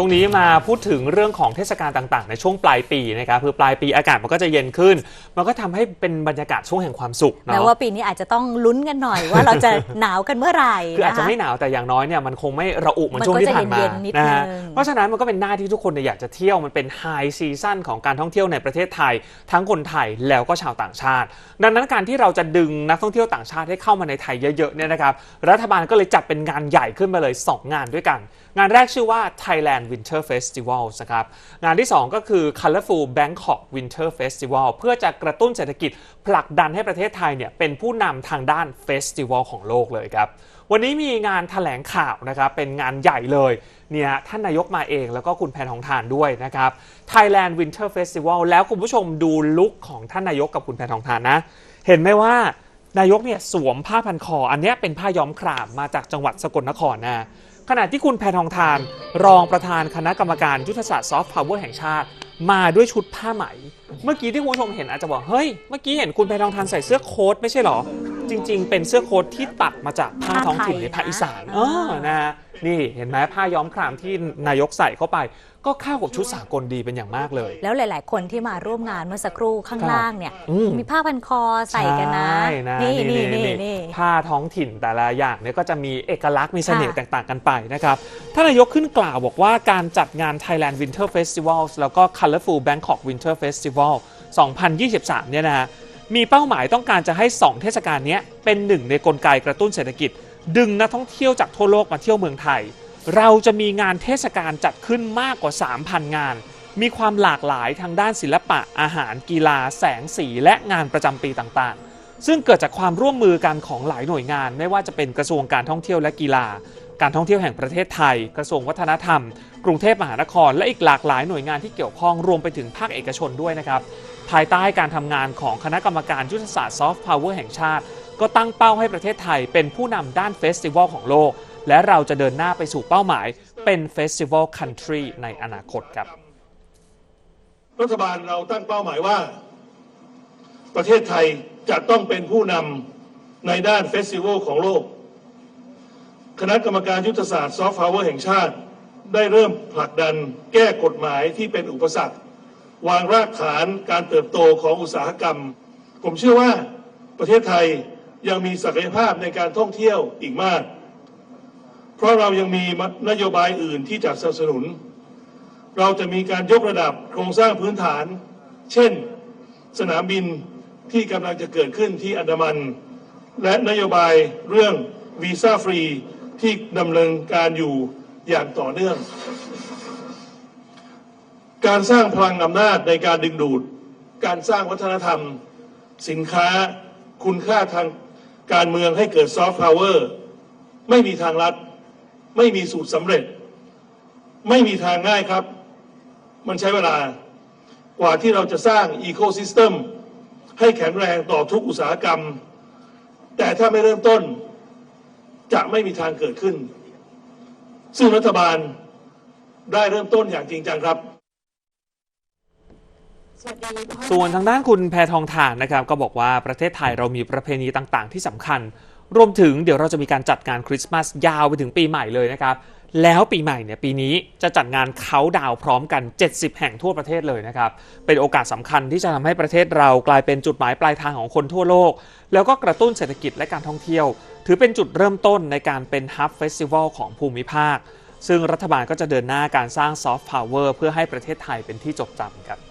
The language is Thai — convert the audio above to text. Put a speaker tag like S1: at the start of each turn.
S1: ช่วงนี้มาพูดถึงเรื่องของเทศกาลต่างๆ ในช่วงปลายปีนะครับคือปลายปีอากาศมันก็จะเย็นขึ้น มันก็ทำให้เป็นบรรยากาศช่วงแห่งความสุข
S2: แม้
S1: เนาะ
S2: ว่าปีนี้อาจจะต้องลุ้นกันหน่อยว่าเราจะหนาวกันเมื่อไหร่
S1: คืออาจจะ
S2: นค
S1: ไม่หนาวแต่อย่างน้อยเนี่ยมันคงไม่ระอุเหมือน
S2: มัน
S1: ช่วง
S2: ก็
S1: ที่
S2: จะ
S1: ผ่านมา
S2: เย็นๆนิด
S1: นะฮะ
S2: นึง
S1: เพราะฉะนั้นมันก็เป็นหน้าที่ทุกคนเนี่ยอยากจะเที่ยวมันเป็นไฮซีซั่นของการท่องเที่ยวในประเทศไทย ทั้งคนไทยแล้วก็ชาวต่างชาติ ดังนั้นการที่เราจะดึงนักท่องเที่ยวต่างชาติให้เข้ามาในไทยเยอะๆเนี่ยนะครับรัฐบาลก็เลยจัดเป็นงานใหญ่ขึ้นมาเลย 2 งานด้วยกัน งานแรกชื่อว่า Thailand Winter Festival นะครับงานที่ 2 ก็คือ Colorful Bangkok Winter Festival เพื่อจะกระตุ้นเศรษฐกิจผลักดันให้ประเทศไทยเนี่ยเป็นผู้นำทางด้านเฟสติวัลของโลกเลยครับวันนี้มีงานแถลงข่าวนะครับเป็นงานใหญ่เลยเนี่ยท่านนายกมาเองแล้วก็คุณแพทองทานด้วยนะครับ Thailand Winter Festival แล้วคุณผู้ชมดูลุคของท่านนายกกับคุณแพทองทานนะ เห็นไหมว่า นายกเนี่ยสวมผ้าพันคอ อันนี้เป็นผ้าย้อมครามมาจากจังหวัดสกลนครนะขณะที่คุณแพทองทาน รองประธานคณะกรรมการยุทธศาสตร์ซอฟต์พาวเวอร์แห่งชาติ มาด้วยชุดผ้าไหม เมื่อกี้ที่คุณผู้ชมเห็นอาจจะบอกเฮ้ยเมื่อกี้เห็นคุณแพทองทานใส่เสื้อโค้ทไม่ใช่หรอ จริง ๆ เป็นเสื้อโค้ทที่ตัดมาจากผ้าท้องถิ่นในภาคอีสานเออนะ นี่เห็นไหมผ้าย้อมครามที่นายกใส่เข้าไป ก็เข้ากับชุดสากลดีเป็นอย่างมากเลย
S2: แล้วหลาย ๆ คนที่มาร่วมงานเมื่อสักครู่ข้างล่างเนี่ย
S1: อืม
S2: มีผ้าพันคอใส่กันนะ
S1: ใช่นะ
S2: นี่
S1: นี่
S2: นี่
S1: นี่
S2: นี่นี่
S1: ผ้าท้องถิ่นแต่ละอย่างเนี่ยก็จะมีเอกลักษณ์มีเสน่ห์
S2: ค่ะ
S1: แตกต่างกันไปนะครับท่านนายกขึ้นกล่าวบอกว่าการจัดงาน Thailand Winter Festival แล้วก็ Colorful Bangkok Winter Festival 2023 เนี่ยนะฮะมีเป้าหมายต้องการจะให้ 2 เทศกาลเนี้ยเป็นหนึ่งในกลไกกระตุ้นเศรษฐกิจ ดึงนักท่องเที่ยวจากทั่วโลกมาเที่ยวเมืองไทย เราจะมีงานเทศกาลจัดขึ้นมากกว่า 3,000 งาน มีความหลากหลายทางด้านศิลปะอาหารกีฬา แสงสีและงานประจำปีต่างๆ ซึ่งเกิดจากความร่วมมือกันของหลายหน่วยงาน ไม่ว่าจะเป็นกระทรวงการท่องเที่ยวและกีฬา การท่องเที่ยวแห่งประเทศไทย กระทรวงวัฒนธรรม กรุงเทพมหานคร และอีกหลากหลายหน่วยงานที่เกี่ยวข้องรวมไปถึงภาคเอกชนด้วยนะครับภายใต้การทำงานของคณะกรรมการยุทธศาสตร์ซอฟต์พาวเวอร์แห่งชาติ ก็ตั้งเป้าให้ประเทศไทยเป็นผู้นำด้านเฟสติวัลของโลก และเราจะเดินหน้าไปสู่เป้าหมายเป็นเฟสติวัลคันทรีในอนาคตครับ
S3: รัฐบาลเราตั้งเป้าหมายว่า ประเทศไทยจะต้องเป็นผู้นำในด้านเฟสติวัลของโลก คณะกรรมการยุทธศาสตร์ซอฟต์พาวเวอร์แห่งชาติ ได้เริ่มผลักดันแก้กฎหมายที่เป็นอุปสรรควางรากฐานการเติบโตของอุตสาหกรรม ผมเชื่อว่าประเทศไทย ยังมีศักยภาพในการท่องเที่ยวอีกมาก เพราะเรายังมีนโยบายอื่นที่จะสนับสนุน เราจะมีการยกระดับโครงสร้างพื้นฐาน เช่น สนามบินที่กำลังจะเกิดขึ้นที่อันดามัน และนโยบายเรื่องวีซ่าฟรีที่ดำเนินการอยู่อย่างต่อเนื่อง การสร้างพลังอำนาจในการดึงดูด การสร้างวัฒนธรรม สินค้า คุณค่าทาง การเมืองให้เกิดซอฟต์พาวเวอร์ไม่มีทางลัด ไม่มีสูตรสำเร็จ ไม่มีทางง่ายครับ มันใช้เวลากว่าที่เราจะสร้างอีโคซิสเต็มให้แข็งแรงต่อทุกอุตสาหกรรม แต่ถ้าไม่เริ่มต้น จะไม่มีทางเกิดขึ้น ซึ่งรัฐบาลได้เริ่มต้นอย่างจริงจังครับ
S1: ส่วนทางด้านคุณแพทองทานนะครับ ก็บอกว่าประเทศไทยเรามีประเพณีต่างๆ ที่สำคัญ รวมถึงเดี๋ยวเราจะมีการจัดงานคริสต์มาสยาวไปถึงปีใหม่เลยนะครับ แล้วปีใหม่เนี่ยปีนี้จะจัดงานเขาดาวพร้อมกัน 70 แห่งทั่วประเทศเลยนะครับ เป็นโอกาสสำคัญที่จะทำให้ประเทศเรากลายเป็นจุดหมายปลายทางของคนทั่วโลก แล้วก็กระตุ้นเศรษฐกิจและการท่องเที่ยว ถือเป็นจุดเริ่มต้นในการเป็นฮับเฟสติวัลของภูมิภาค ซึ่งรัฐบาลก็จะเดินหน้าการสร้างซอฟต์พาวเวอร์เพื่อให้ประเทศไทยเป็นที่จดจำครับ